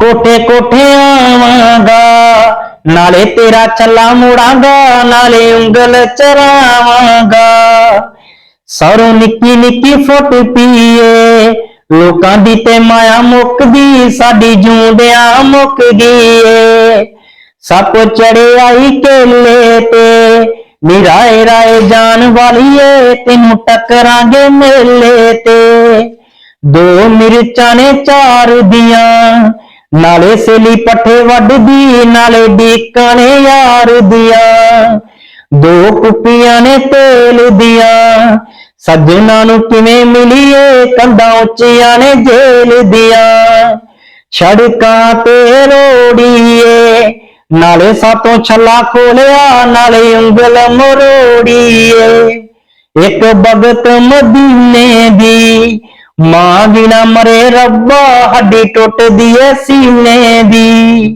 ਕੋਠੇ ਕੋਠੇ ਆਵਾਂਗਾ, ਨਾਲੇ ਤੇਰਾ ਛੱਲਾ ਮੁੜਾਂਗਾ, ਨਾਲੇ ਉਂਗਲ ਚਰਾਵਾਂਗਾ। ਸਰੋਂ ਨਿੱਕੀ ਨਿੱਕੀ ਫੁੱਟ ਪੀਏ, ਲੋਕਾਂ ਦੀ ਤੇ ਮਾਇਆ ਮੁੱਕਦੀ, ਸਾਡੀ ਜੂੰਦਿਆਂ ਮੁੱਕਦੀ ਏ ਸੱਪ ਚੜਿਆਈ ਕੇਲੇ ਤੇ, ਨਿਰਾਏ ਰਾਏ ਜਾਣ ਵਾਲੀਏ, ਤੈਨੂੰ ਟੱਕਰਾਂਗੇ ਮੇਲੇ ਤੇ। ਦੋ ਮਿਰਚਾਂ ਨੇ ਚਾਰ ਦੀਆਂ, ਨਾਲੇ ਸੇਲੀ ਪੱਠੇ ਵੱਢਦੀ, ਨਾਲੇ ਡੀਕਾਂ ਨੇ ਯਾਰ ਦੀਆਂ। ਦੋ ਕੁੱਪੀਆਂ ਨੇ ਤੇਲ ਦੀਆਂ, ਸੱਜਣਾ ਨੂੰ ਕਿਵੇਂ ਮਿਲੀਏ, ਕੰਧਾਂ ਉੱਚੀਆਂ ਨੇ ਜੇਲ ਦੀਆਂ। ਸੜਕਾਂ ਤੇ ਰੋੜੀਏ, ਨਾਲੇ ਸਾਤੋਂ ਛੱਲਾ ਖੋਲਿਆ, ਨਾਲੇ ਉਂਗਲ ਮਰੋੜੀਏ। ਇੱਕ ਬਗਤ ਮਦੀਨੇ ਦੀ ਮਾਂ ਬਿਨਾ ਮਰੇ ਰੱਬਾ ਹੱਡੀ ਟੁੱਟਦੀ ਏ ਸੀਨੇ ਦੀ।